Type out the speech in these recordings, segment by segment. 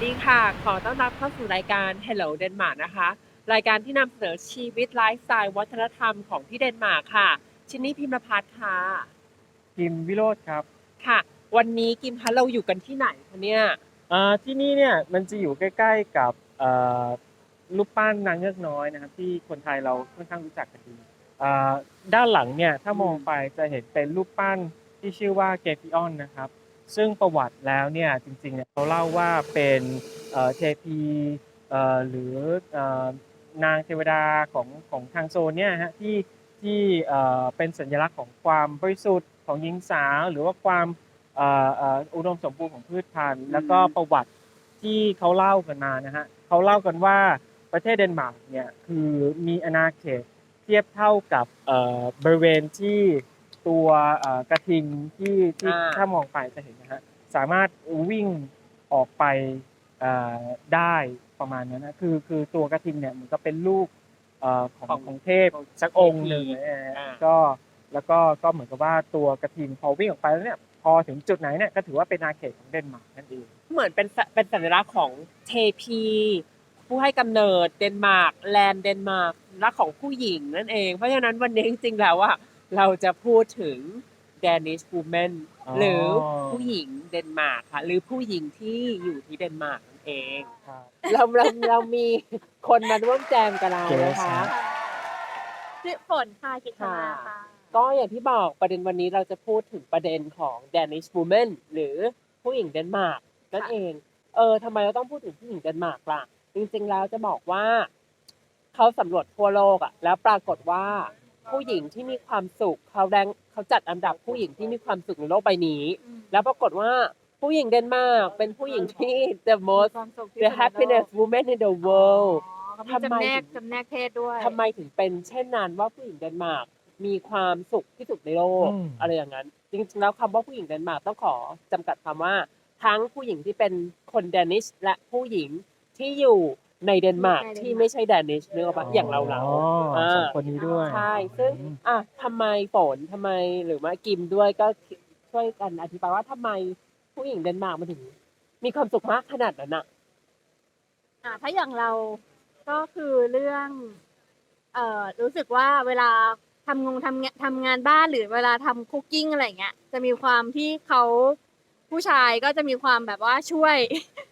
สวัสดีค่ะ ขอต้อนรับเข้าสู่รายการ Hello Denmark นะคะ รายการที่นำเสนอชีวิตไลฟ์สไตล์วัฒนธรรมของที่เดนมาร์กค่ะ ชินนี่พิมพ์พัฒน์ค่ะ กิมวิโรธครับค่ะ วันนี้กิมคะเราอยู่กันที่ไหนคะเนี่ยอ่าที่นี่เนี่ยมันจะอยู่ใกล้ๆกับเอ่อรูปปั้นนางเงือกน้อยนะครับที่คนไทยเราค่อนข้างรู้จักกันดีอ่าด้านหลังเนี่ยถ้ามองไปจะเห็นเป็นรูปปั้นที่ชื่อว่าเกปิออนนะครับ ซึ่งประวัติแล้วเนี่ยจริงๆเนี่ยเขาเล่าว่าเป็นเทพีหรือนางเทวดาของของทางโซนเนี่ยฮะที่ที่เป็นสัญลักษณ์ของความบริสุทธิ์ของหญิงสาว หรือว่าความอุดมสมบูรณ์ของพืชพันธุ์ แล้วก็ประวัติที่เขาเล่ากันมานะฮะเขาเล่ากันว่าประเทศเดนมาร์กเนี่ยคือมีอาณาเขตเทียบเท่ากับบริเวณที่ ตัวเอ่อกระทิงที่ที่อ่าถ้ามองไปจะเห็นนะฮะสามารถวิ่งออกไปเอ่อได้ประมาณนั้นนะคือคือตัวกระทิงเนี่ยมันก็เป็นลูกเอ่อของของของเทพสักองค์หนึ่งนะฮะอ่าก็แล้วก็ก็เหมือนกับว่าตัวกระทิงพอวิ่งออกไปแล้วเนี่ยพอถึงจุดไหนเนี่ยก็ถือว่าเป็นอาณาเขตของเดนมาร์กนั่นเองเหมือนเป็นสเป็นสัญลักษณ์ของเทพี ผู้ให้กำเนิดเดนมาร์กแลนด์เดนมาร์กลักษณ์ของผู้หญิงนั่นเอง เพราะฉะนั้นวันนี้จริงๆแล้วว่า เราจะพูดถึง Danish woman อ๋อหรือผู้หญิงเดนมาร์กค่ะหรือผู้หญิงที่อยู่ที่เดนมาร์กนั่นเองครับเราเราเรามีคนมาร่วมแจมกับเราเกรซนะคะนะชื่อฝนค่ะกิตนาค่ะ ก็อย่างที่บอกประเด็นวันนี้เราจะพูดถึงประเด็นของ Danish woman หรือผู้หญิงเดนมาร์กนั่นค่ะเอง เออทำไมเราต้องพูดถึงผู้หญิงเดนมาร์กล่ะ จริงๆแล้วจะบอกว่า เขาสำรวจทั่วโลกอะแล้วปรากฏว่า ผู้หญิงที่มีความสุขเขาแรงเขาจัดอันดับผู้หญิงที่มีความสุขในโลกใบนี้ แล้วปรากฏว่าผู้หญิงเดนมาร์กเป็นผู้หญิงที่ the most ความสุขที่ the สุดในโลก happiness woman in the world อ๋อเขามีทำไมจำแนกจำแนกเพศด้วยทำไมถึงเป็นเช่นนั้นว่าผู้หญิงเดนมาร์กมีความสุขที่สุดในโลกอืมอะไรอย่างนั้น จริงๆแล้วคำว่าผู้หญิงเดนมาร์กต้องขอจำกัดคำว่า ทั้งผู้หญิงที่เป็นคนเดนิชและผู้หญิงที่อยู่ ในเดนมาร์กที่ไม่ใช่เดนิชเนื้ออกปะอย่างเราเราอ๋ออ่าสองคนนี้ด้วยใช่ซึ่งอืมอะทำไมฝนทำไมหรือว่ากิมด้วยก็ช่วยกันอธิบายว่าทำไมผู้หญิงเดนมาร์กมันถึง มีความสุขมากขนาดนั้นอะอ่าถ้าอย่างเราก็คือเรื่อง เอ่อรู้สึกว่าเวลาทำงงทำงานทำงานบ้านหรือเวลาทำคุกกิ้งอะไรอย่างเงี้ยจะมีความที่เขา ผู้ชายก็จะมีความแบบว่าช่วย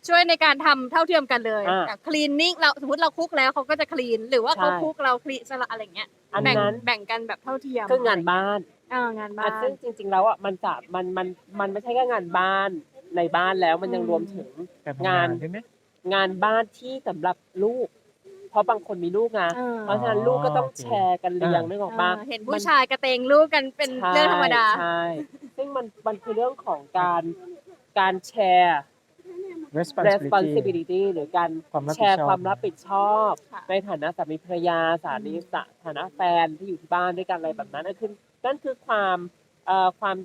ช่วยในการทำเท่าเทียมกันเลยอ่าแบบคลีนนิ่งเราสมมติเราคุกแล้วเขาก็จะคลีน หรือว่าเขาใช่ คุกเราคลีนสละอะไรอย่างเงี้ยอันแบ่งนั้นแบ่งกันแบบเท่าเทียมคืองานบ้านเอองานบ้าอะน ซึ่งจริง ๆ แล้วอะมันจะมันมันมันไม่ใช่แค่งานบ้านในบ้านแล้วมันยังอืม รวมถึง การทำงานใช่ไหม งานบ้านที่สำหรับลูก เพราะบางคนมีลูกไงเออเพราะฉะนั้นลูกก็ต้องแชร์กันเลี้ยงนึกออกปะเออเห็นผู้ชายกระเตงลูกกันเป็นเรื่องธรรมดา ใช่ ซึ่งมันมันคือเรื่องของการการแชร์ responsibility responsibility หรือการความรับผิดชอบ แชร์ความรับผิดชอบ ค่ะ ในฐานะสามีภรรยาสามีสถานะแฟนที่อยู่ที่บ้านด้วยกันอะไรแบบนั้นนั่นคือนั่นคือความเอ่อความ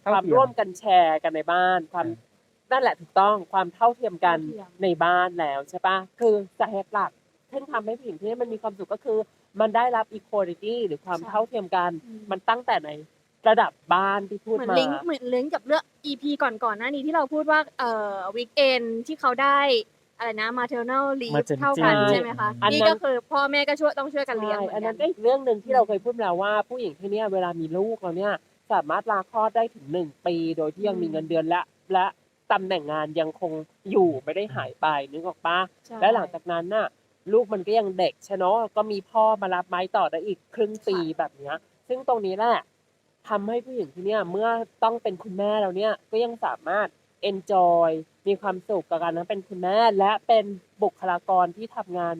เท่าความเทียมร่วมกันแชร์กันในบ้าน ความนั่นแหละถูกต้องความเท่าเทียมกันเท่าเทียม ในบ้านแล้วใช่ปะคือสาเหตุหลักที่ทำให้ผู้หญิงที่นี่มันมีความสุขก็คือ มันได้รับ equality หรือความเท่าเทียมกันอืมมันตั้งแต่ใน ระดับบ้านที่พูดเหมือนมาลิงก์เหมือนลิงก์กับเรื่อง EP ก่อนก่อนๆหน้านี้ที่เราพูดว่าเอ่อวีคเอนที่เขาได้อะไรนะ maternal leave Maternity เท่ากัน leave ใช่ไหมคะอันนั้นนี่ก็คือพ่อแม่ก็ช่วยต้องช่วยกันเลี้ยงใช่เหมือัอนนนั้กันนก็อีกเรื่องหนึ่งที่เราเคยพูดมาแล้วว่าผู้หญิงที่เนี่ยเวลามีลูกเราเนี่ยสามารถลาคลอดได้ถึงหนึ่งปี โดยที่ยังมีเงินเดือนและและตำแหน่งงานยังคงอยู่ไม่ได้หายไปนึกออกปะใช่และหลังจากนั้นน่ะลูกมันก็ยังเด็กใช่เนาะก็มีพ่อมารับไม้ต่อได้อีกครึ่งปีแบบเนี้ย ซึ่งตรงนี้แหละ ทำให้ผู้หญิงที่เนี่ยเมื่อต้องเป็นคุณแม่แล้วเนี่ยก็ยังสามารถ enjoy มีความสุขกับการนั้นเป็นคุณแม่และเป็นบุคลากรที่ทำงาน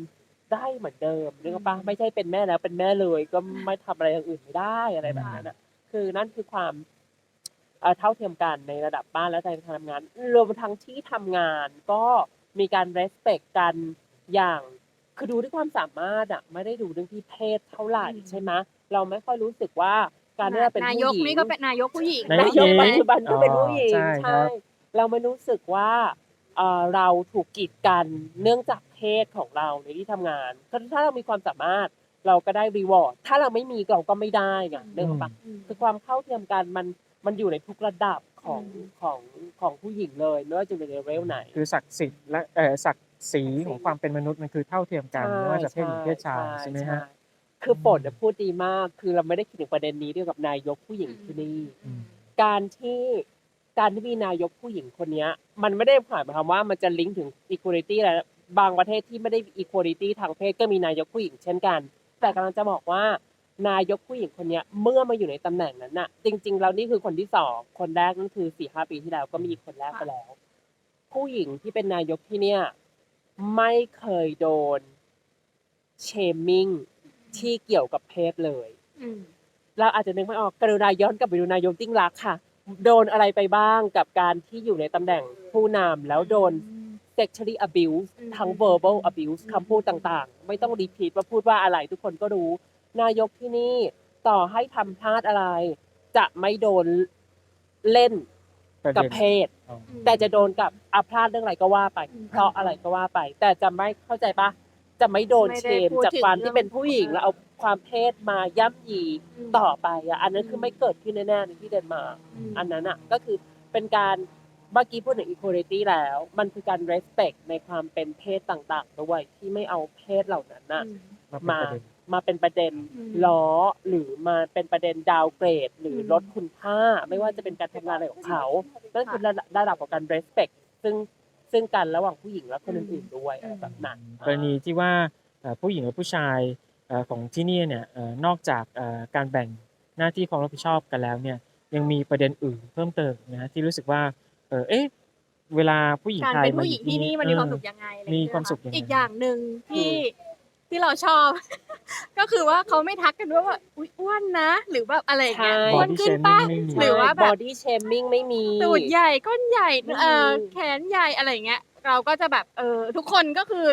ได้เหมือนเดิมนึกออกปะไม่ใช่เป็นแม่แล้วเป็นแม่เลย ก็ไม่ทำอะไรอย่างอื่นไม่ได้อะไรแบบนั้นอะ คือนั่นคือความเอ่อเท่าเทียมกันในระดับบ้านและในการทำงาน รวมทั้งที่ทำงานก็มีการ respect กันอย่างคือดูด้วยความสามารถอะไม่ได้ดูเรื่องที่เพศเท่าไหร่อืมใช่ไหมเราไม่ค่อยรู้สึกว่า การที่เราเป็นนาผู้ยกหญิงนี่ก็เป็นนายกผู้หญิงนายนายกหญิงปัจจุบันก็เป็นผู้หญิงอ๋อใช่ครับ เราไม่รู้สึกว่าเอ่อเราถูกกีดกันเนื่องจากเพศของเราในที่ทำงานก็ถ้าเรามีความสามารถเราก็ได้รีวอร์ดถ้าเราไม่มีเราก็ไม่ได้ไงเรื่องปะอืมคือความเข้าเทียมกันมันมันอยู่ในทุกระดับของอืม ของของผู้หญิงเลยไม่ว่าจะเป็นเลเวลไหน คือศักดิ์สิทธิ์และเออศักดิ์ศรีของความเป็นมนุษย์มันคือเท่าเทียมกันไม่ว่าจะเพศหญิงเพศชายใช่ไหมฮะ คือฝนน่ะพูดดีมาก คือเราไม่ได้คิดถึงประเด็นนี้ด้วยกับนายกผู้หญิงที่นี่ อืม การที่การที่มีนายกผู้หญิงคนเนี้ย มันไม่ได้หมายความว่ามันจะลิงก์ถึง equality แล้วบางประเทศที่ไม่ได้ equality ทางเพศก็มีนายกผู้หญิงเช่นกัน แต่กำลังจะบอกว่า นายกผู้หญิงคนเนี้ยเมื่อมาอยู่ในตำแหน่งนั้นน่ะ จริง ๆ แล้วนี่คือคนที่สองคนแรกนั่นคือสี่ห้าปีที่แล้วก็มีคนแรกไปแล้ว ผู้หญิงที่เป็นนายกที่เนี่ย ไม่เคยโดนเชมมิ่ง ที่เกี่ยวกับเพศเลย อืม เราอาจจะนึกไม่ออกกรุณาย้อนกลับไปดูนายกยิ่งรักษณ์ค่ะ โดนอะไรไปบ้างกับการที่อยู่ในตำแหน่งผู้นำแล้วโดน sexually abuse อืมทั้ง verbal abuse คำพูดต่างๆ ไม่ต้องรีพีทว่าพูดว่าอะไรทุกคนก็รู้ นายกที่นี่ต่อให้ทำพลาดอะไร จะไม่โดนเล่นประกับเด็นเพศ อ๋อ แต่จะโดนกับอาพลาดเรื่องอะไรก็ว่าไป อืม เพราะอะไรก็ว่าไป แต่จะไม่เข้าใจปะ จะไม่โดนไม่เชได้มพูดจากถึงความที่เป็นเรื่องผู้หญิงเออแล้วเอาความเพศมาย่ำยีมต่อไปอะอันนั้นคือไม่เกิดขึ้นแน่ๆในที่เดนมาร์ก ม อันนั้นอะก็คือเป็นการเมื่อกี้พูดถึง equality แล้ว มันคือการ respect ในความเป็นเพศต่างๆด้วยที่ไม่เอาเพศเหล่านั้นน่ะอืมมาเป็นประเด็น มาเป็นประเด็นอืมล้อหรือมาเป็นประเด็นดาวเกรด หรืออม ลดคุณค่า ไม่ว่าจะเป็นการทำงานอะไรของเขานั่นคือระดับระดับของการ respect ซึ่ง ซึ่งกันระหว่างผู้หญิงและคนอื่นๆด้วยอะไรแบบนั้นกรณีที่ว่าเอ่อผู้หญิงและผู้ชายเอ่อของที่นี่เนี่ยเอ่อนอกจากเอ่อการแบ่งหน้าที่ความรับผิดชอบกันแล้วเนี่ยยังมีประเด็นอื่นเพิ่มเติมนะฮะที่รู้สึกว่าเออเอ๊ะเวลาผู้หญิงการไทยเป็นผู้หญิงที่นี่มันมีความสุขเออยังไงอะไรมีอย่งเงี้ยความสุขยังไง อีกอย่างหนึ่งที่ ที่เราชอบ ก็คือว่าเขาไม่ทักกันด้วยว่าอุ๊ยอ้วนนะ หรือแบบอะไรอย่างเงี้ยใช่ อ้วน body ขึ้นป้า shaming ไม่มี หรือว่าแบบ body shaming ไม่มี ตูดใหญ่ก้นใหญ่ไม่มีเออแขนใหญ่อะไรอย่างเงี้ย เราก็จะแบบเออทุกคนก็คือ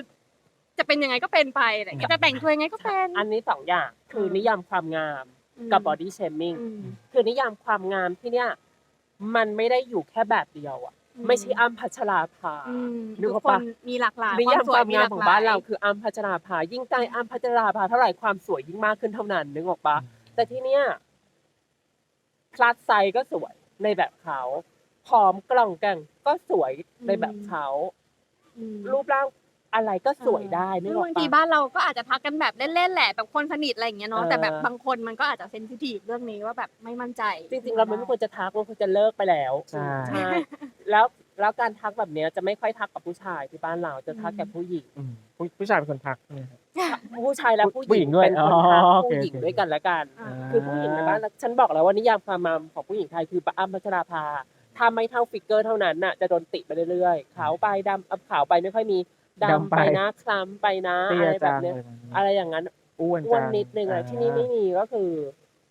จะเป็นยังไงก็เป็นไปอะไรอย่างเงี้ยจะแต่งตัวยังไงก็เป็นอันนี้สองอย่างคือนิยามความงามอืมกับ body shaming อืมคือนิยามความงามที่เนี่ย มันไม่ได้อยู่แค่แบบเดียวอะ ไม่ใช่อ้ำพัชราภาอืมนึกทุออกกคปะนมีหลากหลายนิยามความงามหลของกหลยบ้านเราคืออ้ำพัชราภา ยิ่งใกล้อ้ำพัชราภาเท่าไหร่ความสวยยิ่งมากขึ้นเท่านั้นนึกออกปะแต่ที่เนี้ยคลาสไซก็สวยในแบบเขาผอมกล่องแกงก็สวยในแบบเขาอืมรูปร่าง อะไรก็สวยได้นึกซึ่งออกบางทีปะ บ้านเราก็อาจจะทักกันแบบเล่นๆแหละแบบคนสนิทอะไรอย่างเงี้ยเนาะเออ แต่แบบบางคนมันก็อาจจะเซนซิทีฟเรื่องนี้ว่าแบบไม่มั่นใจจริงๆเราไม่ควรจะทักมันควรจะเลิกไปแล้วใช่ ใช่แล้วแล้วการทักแบบเนี้ยจะไม่ค่อยทักกับผู้ชายที่บ้านเราจะทักกับผู้หญิง อืมผู้ผู้ชายเป็นคนทักเนี่ยครับ ผู้ชายและผู้ผู้หญิงด้วยเป็นคนทักอ๋อโอเคผู้หญิงโอเค ด้วยกันและกัน อ่า คือผู้หญิงในบ้านเราฉันบอกแล้วว่านิยามความงามของผู้หญิงไทยคือปะอ้ำพัชราภาถ้าไม่เท่าฟิกเกอร์เท่านั้นน่ะจะโดนติไปเรื่อยๆขาวไปดำอะขาวไปไม่ค่อยมี ดำดำไปไปนะคล้ำไปนะเตี้อะยไรแบจับงเนี้ยอะไรแบบนี้อะไรอย่างนั้นอ้วนอ้วนจังนิดนึงอะไราที่นี่ไม่มีก็คือ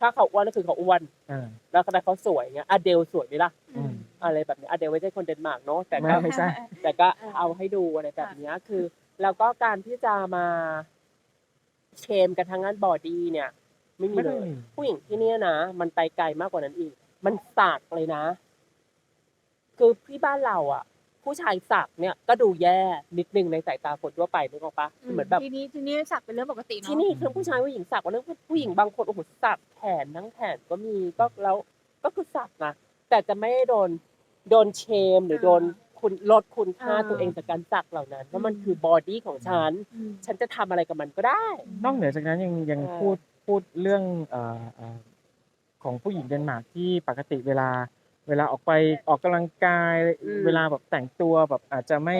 ถ้าเขาอ้วนก็คือเขาอ้วนอ่าแล้วแต่เขาสวยเงี้ยอเดลสวยไหมล่ะอืมอะไรแบบนี้อเดลไม่ใช่คนเดนมาร์กเนาะแต่ไม่ก็ไม่ใช่แต่ก็เอาให้ดูอะไรแบบเนี้ยคือ แล้วก็การที่จะมาเชมกันทางด้านบอดี้เนี่ย ไม่มีไม่เลได้ยมีผู้หญิงที่เนี่ยนะมันไปไกลมากกว่านั้นอีก มันสักเลยนะ คือที่บ้านเราอะ ผู้ชายสักเนี่ยก็ดูแย่นิดนึงในสายตาคนทั่วไปนึกออกปะเหมือนแบบทีนี้ทีนี้สักเป็นเรื่องปกติเนาะที่นี่คือผู้ชายผู้หญิงสักว่าเรื่องผู้หญิงบางคนโอ้โหสักแขนทั้งแขนก็มีก็แล้วก็คือสักนะแต่จะไม่ได้โดนโดนเชมหรือโดนคุณลดคุณค่าตัวเองจากการสักเหล่านั้นเพราะมันคือบอดี้ของฉันอืมฉันจะทำอะไรกับมันก็ได้ นอกเหนือจากนั้นยังยังเออพูดพูดเรื่องเอ่อเอ่อของผู้หญิงเดนมาร์กที่ปกติเวลา เวลาออกไปออกกำลังกายเวลาแบบแต่งตัวแบบอาจจะไม่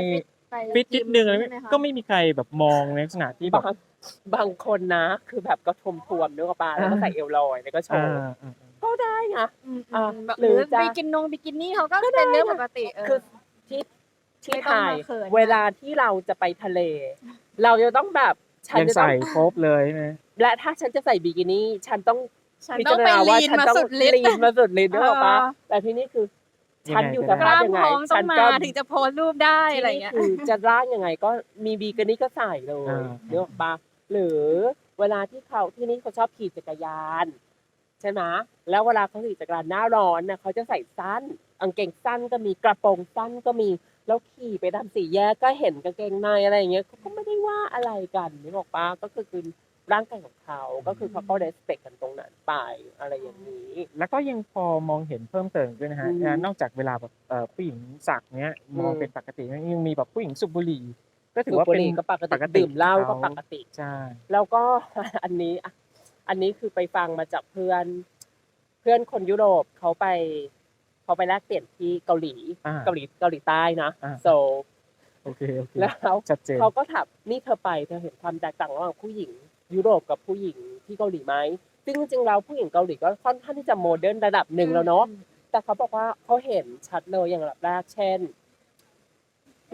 ไปฟิตนิดนึงอะไรใช่หคะก็ไม่มีใครแบบมองในลักษณะที่แบบบางบางคนนะ คือแบบก็ทวมทวมๆนึกออกปะแล้วก็ใส่เอวลอยแล้วก็โชอ่าว์อ่า ก็ได้ไงอืมอะแบบหรือหรือจะบิกินนงบิกินี่เขาก็ก็ได้เป็นเรื่องนะปกติเออ คือ ที่ที่ไม่ต้องไทยมาเขินเวลาที่เราจะไปทะเล เราจะต้องแบบฉันยังจะต้องใส่ครบเลยใช่ไหม และถ้าฉันจะใส่บิกินี่ฉันต้อง ฉันพิต้อจางรไปณาว่าลีนฉันมาต้องสุดฤทลีธิ์ นมาสุดฤทธิ์นึกออกปะเออ แต่ที่นี่คือยังไงฉันอยู่สกภาพล้ามยังไงท้องต้อฉังนมาก็ถึงจะโพสต์รูปได้อะไรเงี้ย ที่นี่คือจะร่างยังไงก็มีบิกินี่ก็ใส่เลยอ่านึกออกปะหรือเวลาที่เขาที่นี่เขาชอบขี่จักรยาน ใช่ไหมแล้วเวลาเขาขี่จักรยานหน้าร้อนนะเขาจะใส่สั้นกางเกงสั้นก็มีกระโปรงสั้นก็มีแล้วขี่ไปตามสี่แยกก็เห็นกางเกงในอะไรอย่างเงี้ยเขาก็ไม่ได้ว่าอะไรกันนึกออกปะก็คือคือ ร่างกายของเขาก็คือเขาก็ respect กันตรงนั้นไปอะไรอย่างนี้ แล้วก็ยังพอมองเห็นเพิ่มเติมด้วยนะฮะอืมเอ่อนอกจากเวลาแบบเอ่อผู้หญิงสักเนี้ยมองอืม เป็นปกติยังมีแบบผู้หญิงสูบบุหรี่ก็ถืสูอบว่าบุเป็นหรี่ก็ปกปติกติดื่มเหล้าก็ของปเขากติ ใช่แล้วก็ อันนี้อะอันนี้คือไปฟังมาจากเพื่อน เพื่อนคนยุโรปเขาไปเขาไปแลกเปลี่ยนที่เกาหลี อ่า เกาหลีเกาหลีใต้นะอ่า โซลโอเคโอเคแล้วชัดเจน เขาก็ถามนี่เธอไปเธอเห็นความแตกต่างระหว่างผู้หญิง ยุโรปกับผู้หญิงที่เกาหลีไหมซึ่งจริงๆเราผู้หญิงเกาหลีก็ค่อนข้างที่จะโมเดิร์นระดับหนึ่งแล้วเนาะแต่เขาบอกว่าเขาเห็นชัดเลยอย่างระดับแรกเช่น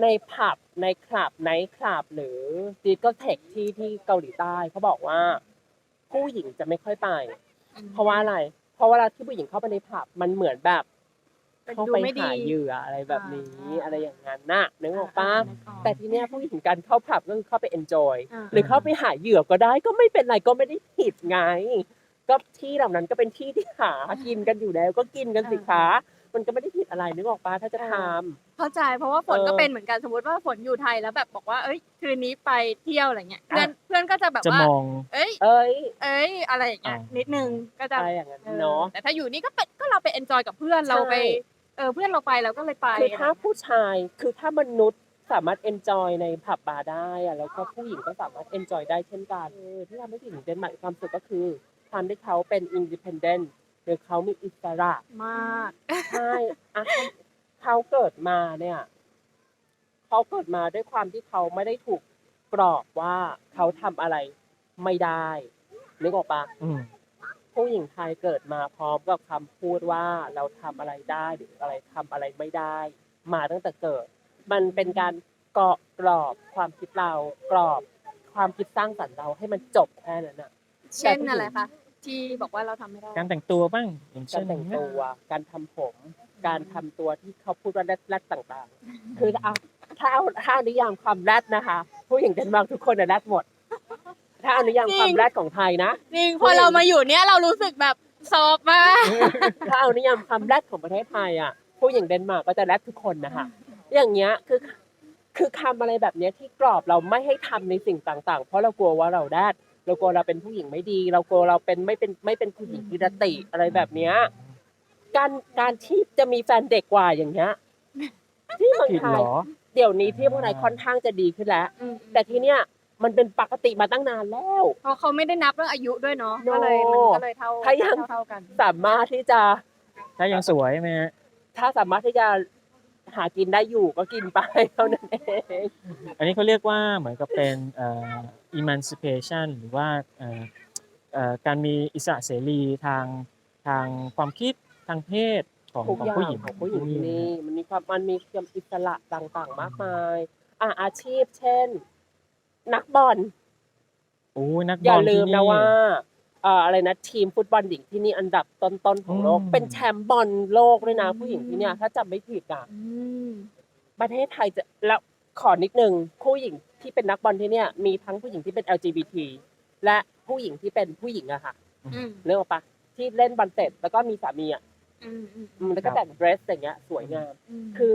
ในผับในคลับไนท์คลับหรือดิสโกเทคที่ที่เกาหลีใต้เขาบอกว่า ผู้หญิงจะไม่ค่อยไป เพราะว่าอะไร เพราะเวลาที่ผู้หญิงเข้าไปในผับมันเหมือนแบบ เป็นเข้าดูไปไม่ดีหาเหยื่ออะไรแบบนี้อ่าอะไรอย่างนั้นน่ะนึกออกปะนึกออกแต่ทีเนี้ยผู้หญิงการเข้าผับก็คือเข้าไปเอนจอยอ่าหรือเข้าไปหาเหยื่อก็ได้ก็ไม่เป็นไรก็ไม่ได้ผิดไง ก็ที่เหล่านั้นก็เป็นที่ที่หากินกันอยู่แล้ว ก็กินกันสิคะมันก็ไม่ได้ผิดอะไรนึกออกปะถ้าจะทำเข้าใจเพราะว่าฝนเออก็เป็นเหมือนกันสมมติว่าฝนอยู่ไทยแล้วแบบบอกว่าเอ้ยคืนนี้ไปเที่ยวอะไรเงี้ยเพื่อนอะเพื่อนก็จะแบบจะว่ามองเอ้ยเอ้ยเอ้ยอะไรอย่างเงี้ยอ่านินิดนึงก็จะอะไรอย่างนั้นออเนาะแต่ถ้าอยู่นี่ก็เป็นก็เราไปเอนจอยกับเพื่อนเราไปใช่ เออเพื่อนเราไปเราก็เลยไปคือถ้าผู้ชายคือถ้ามนุษย์สามารถเอนจอยในผับบาร์ได้อะแล้วก็ผู้หญิงก็สามารถเอนจอยได้เช่นกันเออที่ทำให้ผู้หญิงเดนมาร์กมีความสุขก็คือความที่เขาเป็นอินดิพ n เดนต์หรือเขามีอิสระมากใช่อะเขาเกิดมาเนี่ยเขาเกิดมาด้วยความที่เขาไม่ได้ถูกกรอบว่าเขาทำอะไรไม่ได้นึกออกปะอืม ผู้หญิงไทยเกิดมาพร้อมกับคำพูดว่าเราทำอะไรได้หรืออะไรทำอะไรไม่ได้ มาตั้งแต่เกิด มันเป็นการเกาะกรอบความคิดเรากรอบความคิดสร้างสรรค์เราให้มันจบแค่นั้นน่ะเช่นอะไรคะที่บอกว่าเราทำไม่ได้ การแต่งตัวบ้างอย่างกาเช่รนแต่งตัวการทำผม การทำตัวที่เขาพูดว่าแรดๆต่างๆ คือเอาถ้าเอาถ้าเอานิยามความแรดนะคะ ผู้หญิงเดนมาร์กทุกคนน่ะแรดหมด ถ้าเอานิยามความแรดของไทยนะ จริงพอเรามาอยู่เนี้ยเรารู้สึกแบบซอฟต์มาก ถ้าเอานิยามความแรดของประเทศไทยอะผู้หญิงเดนมาร์กก็จะแรดทุกคนนะคะอย่างเงี้ยคือคือคำอะไรแบบเนี้ยที่กรอบเราไม่ให้ทำในสิ่งต่าง ๆ เพราะเรากลัวว่าเราแรดเรากลัวเราเป็นผู้หญิงไม่ดี เรากลัวเราเป็นไม่เป็นไม่เป็นผู้หญิงกิรติอะไรแบบเนี้ยการการที่จะมีแฟนเด็กกว่าอย่างเงี้ยที่เมืองผิดไทเหรยอเดี๋ยวนี้ที่เมืองไทยค่อนข้างจะดีขึ้นแล้ว แต่ที่เนี้ย มันเป็นปกติมาตั้งนานแล้ว เพราะเขาไม่ได้นับเรื่องอายุด้วยเนาะ No ก็เลยมันก็เลยเท่าถ้ายัง เท่าๆกัน สามารถที่จะ ถ้ายังสวยไหมฮะถ้าสามารถที่จะหากินได้อยู่ก็กินไปเท่านั้นเองอันนี้เขาเรียกว่าเหมือนกับเป็นเอ่อ emancipation หรือว่าเอ่อเอ่อการมีอิสระเสรีทางทางความคิดทางเพศของทุกของอย่างผู้หญิงของผู้หญิงที่ที่นี่มันมีความมันมีความอิสระต่างๆ มากมาย อะอาชีพเช่น นักบอลโอ้ยนักบอย่าอลลืที่มนี่นะว่าเอ่ออะไรนะทีมฟุตบอลหญิงที่นี่อันดับต้นๆของโลกอืมเป็นแชมป์บอลโลกด้วยนะผู้หญิงที่เนี่ย ถ้าจำไม่ผิดอะอืมประเทศไทยจะแล้วขอนิดนึงผู้หญิงที่เป็นนักบอลที่เนี่ย มีทั้งผู้หญิงที่เป็น LGBT และผู้หญิงที่เป็นผู้หญิงอะค่ะอืมเรื่องปะที่เล่นบอลเสร็จแล้วก็มีสามีอะอืมอืมอืมแล้วก็แต่งเดรสอย่างเงี้ย สวยงามมคือ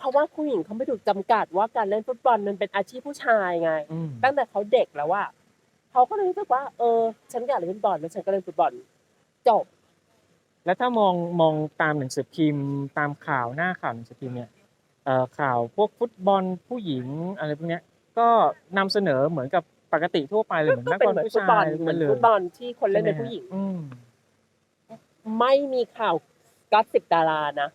เพราะว่าผู้หญิงเขาไม่ถูกจำกัดว่าการเล่นฟุตบอลมันเป็นอาชีพผู้ชายไงอืมตั้งแต่เขาเด็กแล้วว่าเขาก็เลยรู้สึกว่า เออ ฉันอยากเล่นฟุตบอลแล้วฉันก็เล่นฟุตบอลจบ แล้วถ้ามองมองตามหนังสือพิมพ์ ตามข่าวหน้าข่าวหนังสือพิมพ์เนี่ยเอ่อข่าวพวกฟุตบอลผู้หญิงอะไรพวกเนี้ย ก็นำเสนอเหมือนกับปกติทั่วไปเลยเหมือนก็นักเป็นบอลเหมือนผู้ฟุตบอชาลยเหมือนเลยฟุตบอลที่คนเล่นเป็นผู้หญิงอืมไม่มีข่าวกัสสิบดารานะ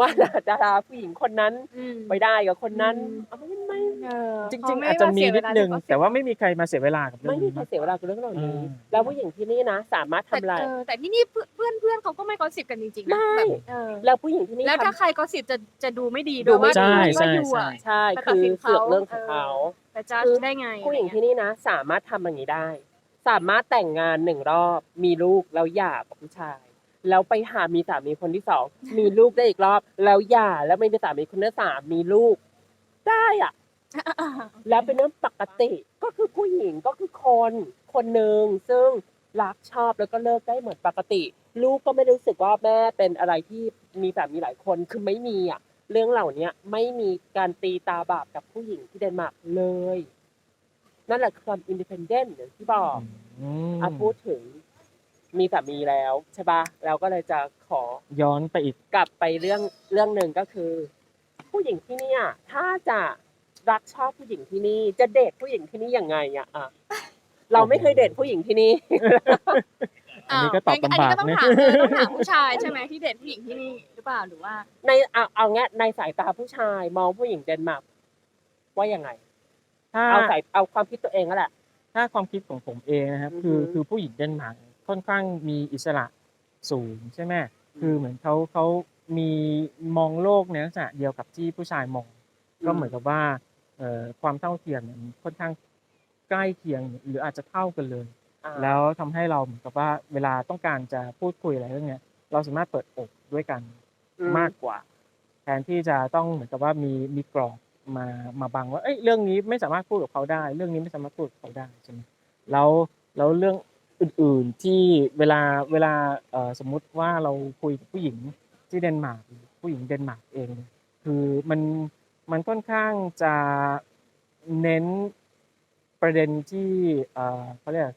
ว่าดาราผู้หญิงคนนั้นอืมไปได้กับคนนั้นอืมเอาไม่ไม่เออจริงเขาๆไอาจจะมีเสียเวนิดลานึงที่เขาแต่ว่าไม่มีใครมาเสียเวลากับเรื่ไม่องมีนี้ใครนะเสียเวลากับเรื่องเหล่านี้อืมแล้วผู้หญิงที่นี่นะ สามารถทำอะไรแต่เออแต่ที่นี่เพื่อนเพื่อนเพื่อนเขาก็ไม่กอสซิบกันจริงๆนะไม่แบบเออแล้วผู้หญิงที่นี่แล้วถ้าทำใครกอสซิบจะจะดูไม่ดีดูด้วยไม่ว่าดีว่าอยู่อะใช่ไปตัดคือสินเสือกเรื่องของเขาเขาแต่จัดคือได้ไงผู้หญิงอะไรที่เงี้ยนี่นะ สามารถทำอย่างนี้ได้ สามารถแต่งงานหนึ่งรอบมีลูกแล้วหย่ากับผู้ชาย แล้วไปหามีสามีคนที่สองมีลูกได้อีกรอบ แล้วหย่าแล้วไม่มีสามีคนที่สามมีลูก ได้อะแล้วเป็นเรื่องปกติก็คือผู้หญิงก็คือคนคนหนึ่งซึ่งรักชอบแล้วก็เลิกได้เหมือนปกติ ลูกก็ไม่รู้สึกว่าแม่เป็นอะไรที่มีสามีหลายคนคือไม่มีอะ เรื่องเหล่านี้ไม่มีการตีตาบาปกับผู้หญิงที่เดนมาร์กเลย นั่นแหละคือความอินดิเพนเดนต์อย่างที่บอกอืมอะพูดถึง มีสามีแล้วใช่ปะเราก็เลยจะขอย้อนไปอีกกลับไปเรื่องเรื่องหนึ่งก็คือ ผู้หญิงที่เนี่ยถ้าจะรักชอบผู้หญิงที่นี่ จะเดทผู้หญิงที่นี่ยังไงอะอะเราไม่เคยเดทผู้หญิงที่นี่ อันนี้ก็ตอบอันลำนี้บากก็ต้องนะถามเออต้องถามผู้ชายใช่ไหมที่เด็ดผู้หญิงที่นี่หรือเปล่าหรือว่า ในเอาเอางี้ในสายตาผู้ชายมองผู้หญิงเดนมาร์กว่ายังไง ถ้าเอาสายเอาความคิดตัวเองก็แหละ ถ้าความคิดของผมเองนะครับ คืออือฮึ คือผู้หญิงเดนมาร์ก ค่อนข้างมีอิสระสูงใช่ไหมคือเหมือนเขาเขามีมองโลกในลักษณะเดียวกับที่ผู้ชายมอง ก็เหมือนกับว่าเอ่อความเท่าเทียมเนี่ยมันค่อนข้างใกล้เคียงหรืออาจจะเท่ากันเลยอ่าแล้วทำให้เราเหมือนกับว่าเวลาต้องการจะพูดคุยอะไรเรื่องเนี้ย เราสามารถเปิดอกด้วยกันอืมากกว่า แทนที่จะต้องเหมือนกับว่ามีมีกรอบมามาบังว่าเอ้ยเรื่องนี้ไม่สามารถพูดกับเขาได้ เรื่องนี้ไม่สามารถพูดกับเขาได้ใช่ไหมแล้วแล้วเรื่อง อื่นๆที่เวลาเวลาเอ่อสมมุติว่าเราคุยกับผู้หญิงที่เดนมาร์กหรือผู้หญิงเดนมาร์กเองเนี่ยคือมันมันค่อนข้างจะเน้นประเด็นที่เอ่อเขาเรียกอะไร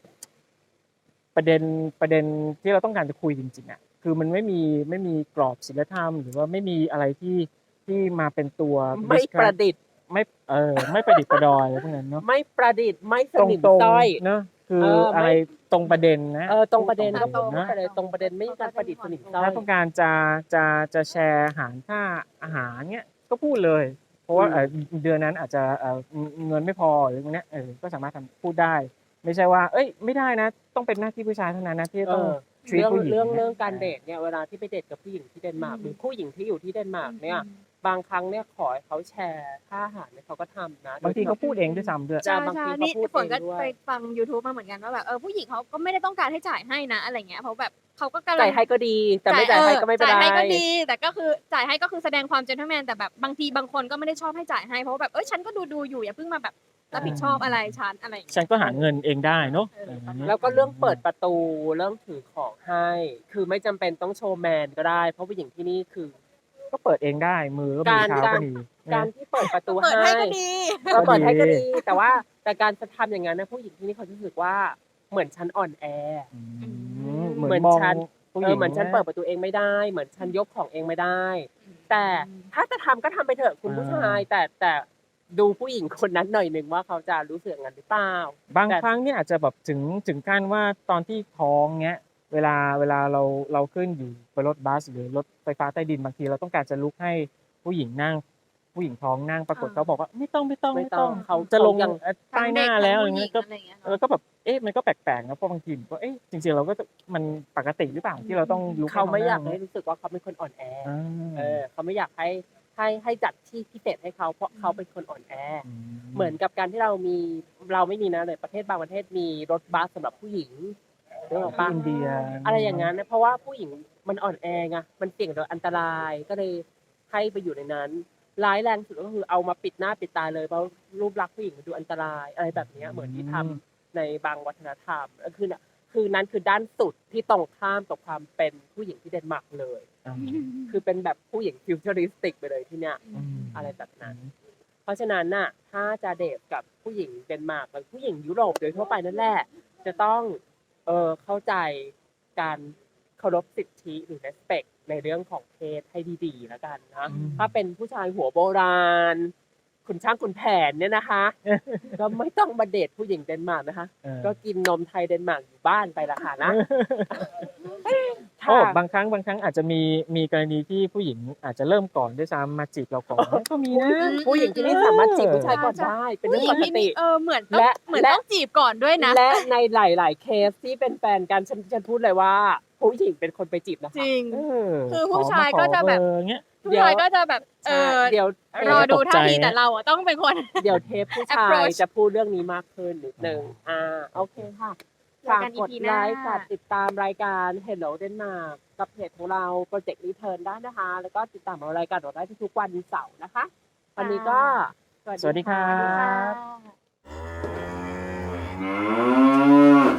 ประเด็นประเด็นที่เราต้องการจะคุยจริงๆอะคือมันไม่มีไม่มีกรอบศีลธรรม หรือว่าไม่มีอะไรที่ที่มาเป็นตัวไม่ describe ประดิษฐ์ไม่เออไม่ประดิษฐ์ประดอยอะไรพวกนั้นเนาะไม่ประดิษฐ์ไม่สตรงนิมตรงซ้อยเนาะ คือเออไม่อะไรตรงประเด็นนะเออตรงประเด็นก็ตรงพูดนะไปเลยตรงประเด็นไม่มีการประดิษฐ์สนิมซ้อถ้ายต้องการจะจะจะแชร์อาหารค่าอาหารเนี้ยก็พูดเลย เพราะว่าอืมเอ่อเดือนนั้นอาจจะเอ่อเงินไม่พอหรือตรงเนี้ยเออก็สามารถทำพูดได้ ไม่ใช่ว่า เอ้ย ไม่ได้นะ ต้องเป็นหน้าที่ผู้ชายเท่านั้นนะที่จะเอต้องอ treat เรื่องผู้หญิงเรื่องนะเรื่องการเดทเนี่ยเวลาที่ไปเดทกับผู้หญิงที่เดนมาร์กอืมหรือผู้หญิงที่อยู่ที่เดนมาร์กเนี่ย บางครั้งเนี่ยขอให้เขาแชร์ค่าอาหารเนี่ยเขาก็ทำนะบางทีเขาพูดเองด้วยซ้ำด้วยใช่ใช่บางใช่ทีเขานี่พูดฝนก็เองด้วยไปฟัง YouTube มาเหมือนกันว่าแบบเออผู้หญิงเขาก็ไม่ได้ต้องการให้จ่ายให้นะอะไรเงี้ยเพราะแบบเขาก็กำลัง จ่ายให้ก็ดีแต่ไม่จ่ายให้ก็ไม่เป็นไร จ่ายให้ก็ดี แต่ก็คือจ่ายให้ก็คือแสดงความเจนท l e แมนแต่แบบบางทีบางคนก็ไม่ได้ชอบให้จ่ายให้เพราะว่าแบบเอ้ยฉันก็ดูดูๆอยู่อย่าเพิ่งมาแบบรับผิดชอบอะไรฉันอะไรอย่างเงี้ยฉันก็หาเงินเองได้เนาะเอออะไรอย่างเงี้ยแล้วก็เรื่องเปิดประตูเรื่องถือของให้ คือไม่จำเป็นต้องโชว์แมนก็ได้ เพราะผู้หญิงที่นี่คือ ก็เปิดเองได้ มือก็มีการเท้าการก็มีการที่เปิดประตูเปิดให้ให้ก็ดีเออเปิดให้ก็ก็ดีดี แต่ว่าแต่การจะทำอย่างนั้นนะผู้หญิงที่นี่เขาจะรู้สึกว่าเหมือนฉันอ่อนแอ อืมเหเหมืมืออนนมองฉัน ผู้หเอญิองเหมือนฉันะเปิดประตูเองไม่ได้ เหมือนฉันยกของเองไม่ได้ แต่ถ้าจะทำก็ทำไปเถอะคุณผู้ชาย แต่แต่ดูผู้หญิงคนนั้นหน่อยหนึ่งว่าเขาจะรู้สึกอย่างนั้นหรือเปล่า บางแต่ ครั้งเนี่ยอาจจะแบบถึงถึงขั้นว่าตอนที่ท้องเงี้ย เวลาเวลาเราเราขึ้นอยู่บนรถบัสหรือรถไฟฟ้าใต้ดินบางทีเราต้องการจะลุกให้ผู้หญิงนั่ง ผู้หญิงท้องนั่งปรากฏอ่าเขาบอกว่าไม่ต้องไม่ต้องไม่ไม่ต้ต้อองงเขาจะลงเขายังใต้หน้าแล้วอย่างทั้เงี้งยเด็ก็กทั้งผู้หญิงอะไรเงี้ยเออก็แบบเอ๊ะมันก็แปลกๆนะเพราะบางทีก็เอ๊ะจริงๆเราก็จะมันปกติหรือเปล่าที่เราต้องลุกเขาไม่อยากนั่ให้งรู้สึกว่าเขาเป็นคนอ่อนแออ่าเออเขาไม่อยากให้ให้ให้จัดที่พิเศษให้เขาเพราะเขาเป็นคนอ่อนแอ เหมือนกับการที่เรามีเราไม่มีนะเลยประเทศบางประเทศมีรถบัสสำหรับผู้หญิง นึกออกที่ปะอินเดียอะไรอย่างนั้นนะเพราะว่าผู้หญิงมันอ่อนแอไงมันเสี่ยงต่ออันตรายก็เลยให้ไปอยู่ในนั้นร้ายแรงสุดก็คือเอามาปิดหน้าปิดตาเลยเพราะรูปลักษณ์ผู้หญิงมันดูอันตรายอะไรแบบเนี้ยเหมือนที่ทำในบางวัฒนธรรมก็คือน่ะคือนั้นคือด้านสุดที่ตรงข้ามกับความเป็นผู้หญิงที่เดนมาร์กเลยอ่าคือเป็นแบบผู้หญิงฟิวเจอริสติกไปเลยที่เนี้ยมอะไรแบบนั้น เพราะฉะนั้นน่ะถ้าจะเดทกับผู้หญิงเดนมาร์กหรือผู้หญิงยุโรปโดยทั่วไปนั่นแหละจะต้อง เออเข้าใจการเคารพสิทธิหรือ respect ในเรื่องของเพศให้ดีๆแล้วกันนะอืมถ้าเป็นผู้ชายหัวโบราณ คุณช่างคุณแผนเนี่ยนะคะ ก็ไม่ต้องมาเดทผู้หญิงเดนมาร์กนะคะเออก็กินนมไทยเดนมาร์กอยู่บ้านไปละค่ะนะโอ้บางครั้งบางครั้งอาจจะมีมีกรณีที่ผู้หญิงอาจจะเริ่มก่อนด้วยซ้ำมาจีบเราก่อนก็มีนะผู้หญิงที่นี่สามารถจีบผู้ชายก่อนได้เป็นเรื่องปกติเออเหมือนต้องและเหมือนและต้องจีบก่อนด้วยนะ และในหลาย ๆ เคสที่เป็นแฟนกันฉันฉันพูดเลยว่าผู้หญิงเป็นคนไปจีบนะคะจริงเออคือผู้ชายขอมก็จะแบบ ขอเบอร์เงี้ยผู้ชายก็จะแบบเอใช่อเดี๋ยวรอดูตกใจท่าทีฮะแต่เราอะต้องเป็นคน เดี๋ยวเทปผู้ชาย approach จะพูดเรื่องนี้มากขึ้นนิดนึงอ่าโอเคค่ะเจอฝากกันกด EP หไลน้าค์ฝากติดตามรายการ Hello Denmark กับเพจของเรา Project Return ได้นะคะ แล้วก็ติดตามรายการเราได้ทุกๆวันเสาร์นะคะ วันนี้ก็สวัสดีครัะบค่ะ